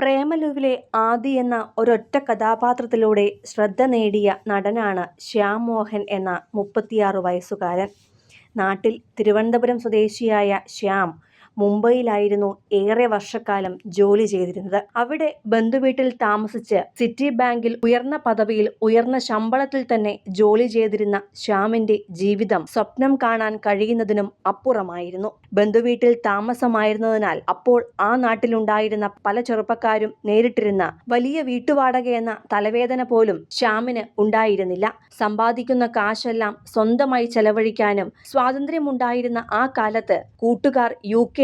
പ്രേമലുവിലെ ആദി എന്ന ഒരൊറ്റ കഥാപാത്രത്തിലൂടെ ശ്രദ്ധ നേടിയ നടനാണ് ശ്യാം മോഹൻ എന്ന മുപ്പത്തിയാറ് വയസ്സുകാരൻ. നാട്ടിൽ തിരുവനന്തപുരം സ്വദേശിയായ ശ്യാം മുംബൈയിലായിരുന്നു ഏറെ വർഷക്കാലം ജോലി ചെയ്തിരുന്നത്. അവിടെ ബന്ധുവീട്ടിൽ താമസിച്ച് സിറ്റി ബാങ്കിൽ ഉയർന്ന പദവിയിൽ ഉയർന്ന ശമ്പളത്തിൽ തന്നെ ജോലി ചെയ്തിരുന്ന ശ്യാമിന്റെ ജീവിതം സ്വപ്നം കാണാൻ കഴിയുന്നതിനും അപ്പുറമായിരുന്നു. ബന്ധുവീട്ടിൽ താമസമായിരുന്നതിനാൽ അപ്പോൾ ആ നാട്ടിലുണ്ടായിരുന്ന പല ചെറുപ്പക്കാരും നേരിട്ടിരുന്ന വലിയ വീട്ടുവാടക എന്ന തലവേദന പോലും ശ്യാമിന് ഉണ്ടായിരുന്നില്ല. സമ്പാദിക്കുന്ന കാശെല്ലാം സ്വന്തമായി ചെലവഴിക്കാനും സ്വാതന്ത്ര്യമുണ്ടായിരുന്ന ആ കാലത്ത് കൂട്ടുകാർ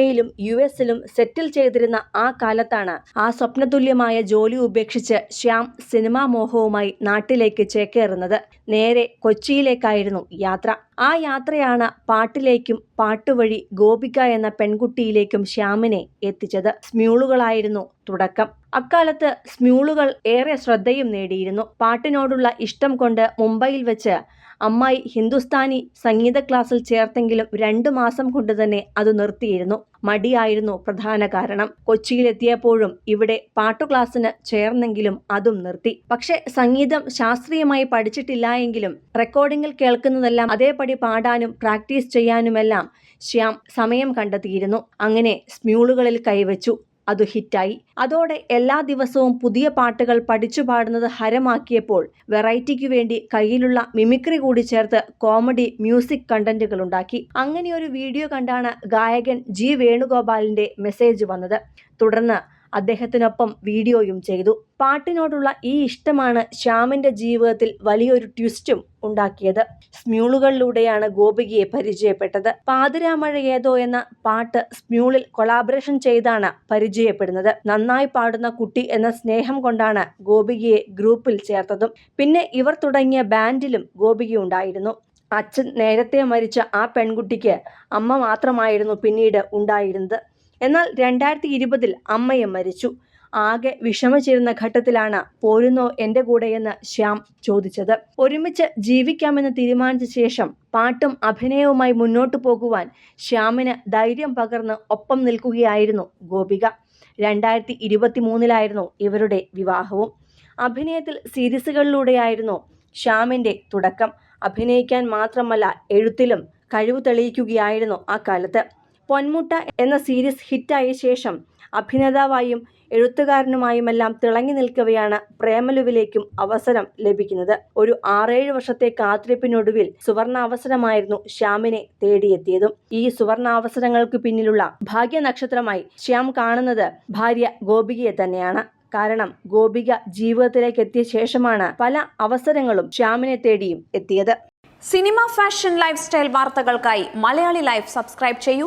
യുകെയിലും യുഎസിലും സെറ്റിൽ ചെയ്തിരുന്ന ആ കാലത്താണ് ആ സ്വപ്നതുല്യമായ ജോലി ഉപേക്ഷിച്ച് ശ്യാം സിനിമാ മോഹവുമായി നാട്ടിലേക്ക് ചേക്കേറുന്നത്. നേരെ കൊച്ചിയിലേക്കായിരുന്നു യാത്ര. ആ യാത്രയാണ് പാട്ടിലേക്കും പാട്ടുവഴി ഗോപിക എന്ന പെൺകുട്ടിയിലേക്കും ശ്യാമിനെ എത്തിച്ചത്. സ്മ്യൂളുകളായിരുന്നു തുടക്കം. അക്കാലത്ത് സ്മ്യൂളുകൾ ഏറെ ശ്രദ്ധയും നേടിയിരുന്നു. പാട്ടിനോടുള്ള ഇഷ്ടം കൊണ്ട് മുംബൈയിൽ വച്ച് അമ്മായി ഹിന്ദുസ്ഥാനി സംഗീത ക്ലാസ്സിൽ ചേർത്തെങ്കിലും രണ്ടു മാസം കൊണ്ട് തന്നെ അത് നിർത്തിയിരുന്നു. മടിയായിരുന്നു പ്രധാന കാരണം. കൊച്ചിയിലെത്തിയപ്പോഴും ഇവിടെ പാട്ടു ക്ലാസ്സിന് ചേർന്നെങ്കിലും അതും നിർത്തി. പക്ഷെ സംഗീതം ശാസ്ത്രീയമായി പഠിച്ചിട്ടില്ല എങ്കിലും റെക്കോർഡിങ്ങിൽ കേൾക്കുന്നതെല്ലാം അതേപടി പാടാനും പ്രാക്ടീസ് ചെയ്യാനുമെല്ലാം ശ്യാം സമയം കണ്ടെത്തിയിരുന്നു. അങ്ങനെ സ്മ്യൂളുകളിൽ കൈവച്ചു. അതു ഹിറ്റായി. അതോടെ എല്ലാ ദിവസവും പുതിയ പാട്ടുകൾ പഠിച്ചു പാടുന്നത് ഹരമാക്കിയപ്പോൾ വെറൈറ്റിക്കു വേണ്ടി കയ്യിലുള്ള മിമിക്രി കൂടി ചേർത്ത് കോമഡി മ്യൂസിക് കണ്ടന്റുകൾ ഉണ്ടാക്കി അങ്ങനെ ഒരു വീഡിയോ കണ്ടാണ് ഗായകൻ ജി വേണുഗോപാലിന്റെ മെസ്സേജ് വന്നത്. തുടർന്ന് അദ്ദേഹത്തിനൊപ്പം വീഡിയോയും ചെയ്തു. പാട്ടിനോടുള്ള ഈ ഇഷ്ടമാണ് ശ്യാമിന്റെ ജീവിതത്തിൽ വലിയൊരു ട്വിസ്റ്റും ഉണ്ടാക്കിയത്. സ്മ്യൂളുകളിലൂടെയാണ് ഗോപികയെ പരിചയപ്പെട്ടത്. പാതിരാമഴ ഏതോ എന്ന പാട്ട് സ്മ്യൂളിൽ കൊളാബറേഷൻ ചെയ്താണ് പരിചയപ്പെടുന്നത്. നന്നായി പാടുന്ന കുട്ടി എന്ന സ്നേഹം കൊണ്ടാണ് ഗോപികയെ ഗ്രൂപ്പിൽ ചേർത്തതും. പിന്നെ ഇവർ തുടങ്ങിയ ബാൻഡിലും ഗോപിക ഉണ്ടായിരുന്നു അച്ഛൻ നേരത്തെ മരിച്ച ആ പെൺകുട്ടിക്ക് അമ്മ മാത്രമായിരുന്നു പിന്നീട് ഉണ്ടായിരുന്നത്. എന്നാൽ രണ്ടായിരത്തി ഇരുപതിൽ അമ്മയെ മരിച്ചു. ആകെ വിഷമിച്ചിരുന്ന ഘട്ടത്തിലാണ് പോരുന്നോ എന്റെ കൂടെയെന്ന് ശ്യാം ചോദിച്ചത്. ഒരുമിച്ച് ജീവിക്കാമെന്ന് തീരുമാനിച്ച ശേഷം പാട്ടും അഭിനയവുമായി മുന്നോട്ടു പോകുവാൻ ശ്യാമിന് ധൈര്യം പകർന്ന് ഒപ്പം നിൽക്കുകയായിരുന്നു ഗോപിക. രണ്ടായിരത്തി ഇരുപത്തി മൂന്നിലായിരുന്നു ഇവരുടെ വിവാഹവും. അഭിനയത്തിൽ സീരീസുകളിലൂടെയായിരുന്നു ശ്യാമിന്റെ തുടക്കം. അഭിനയിക്കാൻ മാത്രമല്ല എഴുത്തിലും കഴിവ് തെളിയിക്കുകയായിരുന്നു അക്കാലത്ത്. പൊന്മുട്ട എന്ന സീരീസ് ഹിറ്റായ ശേഷം അഭിനേതാവായും എഴുത്തുകാരനുമായുമെല്ലാം തിളങ്ങി നിൽക്കവെയാണ് പ്രേമലുവിലേക്കും അവസരം ലഭിക്കുന്നത്. ഒരു ആറേഴ് വർഷത്തെ കാത്തിരിപ്പിനൊടുവിൽ സുവർണാവസരമായിരുന്നു ശ്യാമിനെ തേടിയെത്തിയതും. ഈ സുവർണാവസരങ്ങൾക്ക് പിന്നിലുള്ള ഭാഗ്യനക്ഷത്രമായി ശ്യാം കാണുന്നത് ഭാര്യ ഗോപികയെ തന്നെയാണ്. കാരണം ഗോപിക ജീവിതത്തിലേക്ക് എത്തിയ ശേഷമാണ് പല അവസരങ്ങളും ശ്യാമിനെ തേടിയും എത്തിയത്. സിനിമ ഫാഷൻ ലൈഫ് സ്റ്റൈൽ വാർത്തകൾക്കായി മലയാളി ലൈഫ് സബ്സ്ക്രൈബ് ചെയ്യൂ